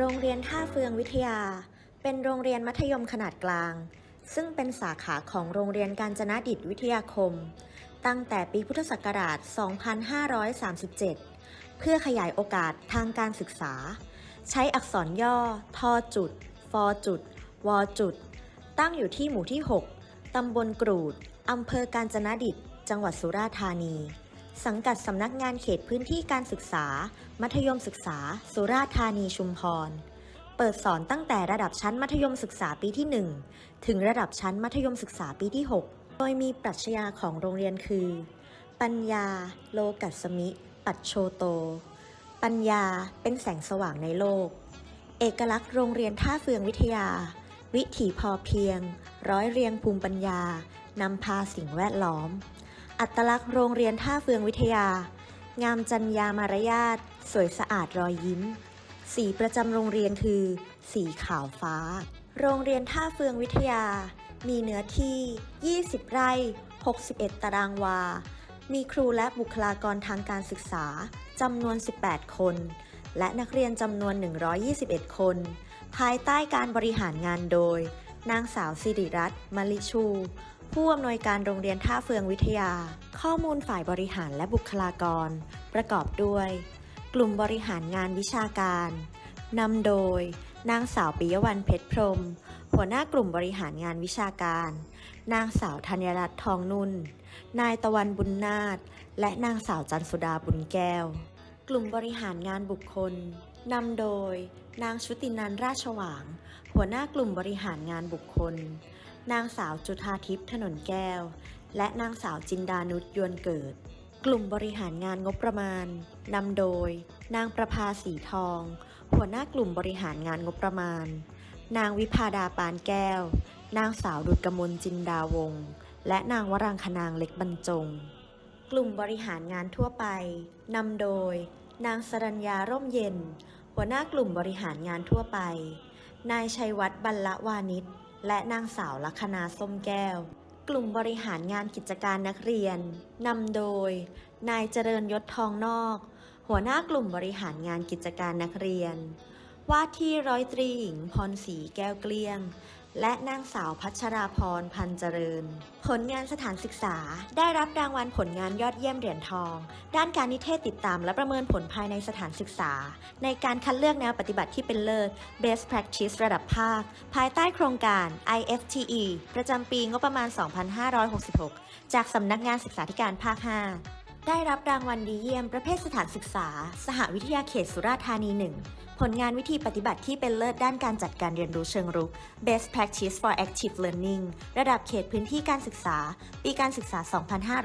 โรงเรียนท่าเฟืองวิทยา เป็นโรงเรียนมัธยมขนาดกลาง ซึ่งเป็นสาขาของโรงเรียนการจนาดิตวิทยาคม ตั้งแต่ปีพุทธศักราช 2537 เพื่อขยายโอกาสทางการศึกษา ใช้อักษรย่อ ทอจุด ฟอจุด วอจุด ตั้งอยู่ที่หมู่ที่ 6 ตำบลกรูด อำเภอการจนาดิต จังหวัดสุราษฎร์ธานี สังกัดสำนักงานเขตพื้นที่การศึกษา มัธยมศึกษา สุราษฎร์ธานีชุมพร เปิดสอนตั้งแต่ระดับชั้นมัธยมศึกษาปีที่ 1 ถึงระดับชั้นมัธยมศึกษาปีที่ 6 โดยมีปรัชญาของโรงเรียนคือ ปัญญา โลกัสสมิ ปัจโชโต ปัญญาเป็นแสงสว่างในโลก เอกลักษณ์โรงเรียนท่าเฟืองวิทยา วิถีพอเพียง ร้อยเรียงภูมิปัญญานำพาสิ่งแวดล้อม อัตลักษณ์โรงเรียนท่าเฟืองวิทยา งามจัญญามารยาทสวยสะอาดรอยยิ้ม สีประจำโรงเรียนคือ สีขาวฟ้า โรงเรียนท่าเฟืองวิทยา มีเนื้อที่ 20 ไร่ 61 ตารางวา มีครูและบุคลากรทางการศึกษาจำนวน 18 คน และนักเรียนจำนวน 121 คน ภายใต้การบริหารงานโดย นางสาวสิริรัตน์มลิชู ผู้อำนวยการโรงเรียนท่าเฟืองวิทยา ข้อมูลฝ่ายบริหารและบุคลากร ประกอบด้วย กลุ่มบริหารงานวิชาการนำโดย นางสาวปิยวรรณเพชรพรม หัวหน้ากลุ่มบริหารงานวิชาการ นางสาวธัญรัตน์ทองนุ่น นายตะวันบุญนาถและนางสาวจันสุดาบุญแก้ว กลุ่มบริหารงานบุคคลนำโดย นางชุตินันราชหวาง หัวหน้ากลุ่มบริหารงานบุคคล นางสาวจุธาทิพย์ถนนแก้ว และนางสาวจินดานุชยวนเกิด กลุ่มบริหารงานงบประมาณนำโดย นางประภาสีทอง หัวหน้ากลุ่มบริหารงานงบประมาณ นางวิพาดาปานแก้ว นางสาวดุจกมลจินดาวง และนางวรังคนางเล็กบรรจง กลุ่มบริหารงานทั่วไปนำโดย นางสรัญญาร่มเย็น หัวหน้ากลุ่มบริหารงานทั่วไป นายชัยวัฒน์บรรละวานิช และนางสาวลัคนาส้มแก้ว กลุ่มบริหารงานกิจการนักเรียนนำโดย นายเจริญยศทองนอก หัวหน้ากลุ่มบริหารงานกิจการนักเรียน ว่าที่ร้อยตรีหญิงพรศรีแก้วเกลี้ยง และนางสาวพัชราพรพันเจริญ ผลงานสถานศึกษา ได้รับรางวัลผลงานยอดเยี่ยมเหรียญทอง ด้านการนิเทศติดตามและประเมินผลภายในสถานศึกษา ในการคัดเลือกแนวปฏิบัติที่เป็นเลิศ Best Practice ระดับภาค ภายใต้โครงการ IFTE ประจำปีงบประมาณ 2566 จากสำนักงานศึกษาธิการภาค 5 ได้รับรางวัลดีเยี่ยมประเภทสถานศึกษา สหวิทยาเขตสุราษฎร์ธานี1ผลงานวิธีปฏิบัติที่เป็นเลิศด้านการจัดการเรียนรู้เชิงรุก Best Practice for Active Learning ระดับเขตพื้นที่การศึกษา ปีการศึกษา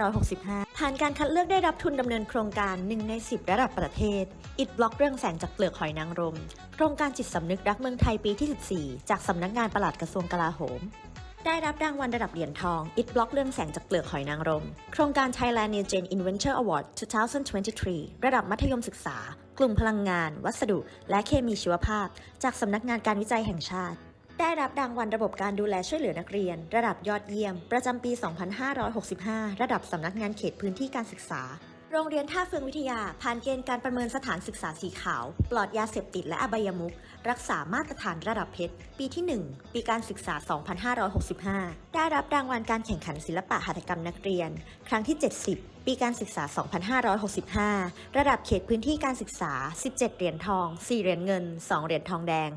2565 ผ่านการคัดเลือกได้รับทุนดำเนินโครงการ 1 ใน 10 ระดับประเทศ อิดบล็อกเรื่องแสงจากเปลือกหอยนางรม โครงการจิตสำนึกรักเมืองไทยปีที่ 14 จากสำนักงานปลัดกระทรวงกลาโหม ได้รับรางวัลระดับเหรียญทองอิดบล็อกเรื่องแสงจากเปลือกหอยนางรม โครงการ Thailand New Gen Inventor Award 2023 ระดับมัธยมศึกษา กลุ่มพลังงาน วัสดุ และเคมีชีวภาพ จากสำนักงานการวิจัยแห่งชาติ ได้รับรางวัลระบบการดูแลช่วยเหลือนักเรียน ระดับยอดเยี่ยม ประจำปี 2565 ระดับสำนักงานเขตพื้นที่การศึกษา โรงเรียนท่าเฟืองวิทยา ผ่านเกณฑ์การประเมินสถานศึกษาสีขาว ปลอดยาเสพติดและอบายมุขรักษามาตรฐานระดับเพชร ปีที่ 1 ปีการศึกษา 2565 ได้รับรางวัลการแข่งขันศิลปะหัตถกรรมนักเรียน ครั้งที่ 70 ปีการศึกษา 2565 ระดับเขตพื้นที่การศึกษา 17 เหรียญทอง 4 เหรียญเงิน 2 เหรียญทองแดง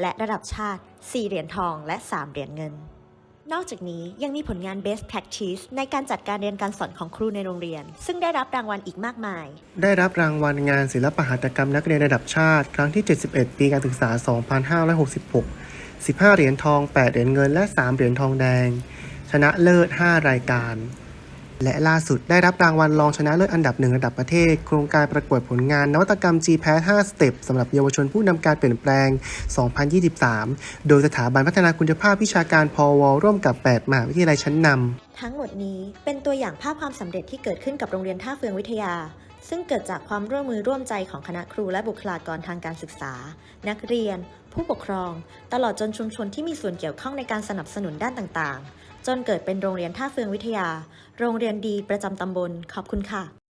และระดับชาติ 4 เหรียญทองและ 3 เหรียญเงิน นอกจากนี้ยังมีผลงาน Best Practice ในการจัดการเรียนการสอนของครูในโรงเรียน ซึ่งได้รับรางวัลอีกมากมาย ได้รับรางวัลงานศิลปหัตถกรรมนักเรียนระดับชาติ ครั้งที่ 71 ปีการศึกษา 2566 15 เหรียญทอง 8 เหรียญเงิน และ 3 เหรียญทองแดง ชนะเลิศ 5 รายการ และล่าสุดได้รับรางวัลรองชนะเลิศอันดับหนึ่งระดับประเทศ โครงการประกวดผลงานนวัตกรรม GPAS 5 Step สำหรับเยาวชนผู้นำการเปลี่ยนแปลง 2023 โดยสถาบันพัฒนาคุณภาพวิชาการพอวร่วมกับ 8 มหาวิทยาลัยชั้นนำทั้งหมดนี้เป็นตัวอย่างภาพความสำเร็จที่เกิดขึ้นกับโรงเรียนท่าเฟืองวิทยา ซึ่งเกิดจากความร่วมมือร่วมใจของคณะครูและบุคลากรทางการศึกษา นักเรียน ผู้ปกครอง ตลอดจนชุมชนที่มีส่วนเกี่ยวข้องในการสนับสนุนด้านต่างๆ จนเกิดเป็นโรงเรียนท่าเฟืองวิทยา โรงเรียนดีประจำตำบล ขอบคุณค่ะ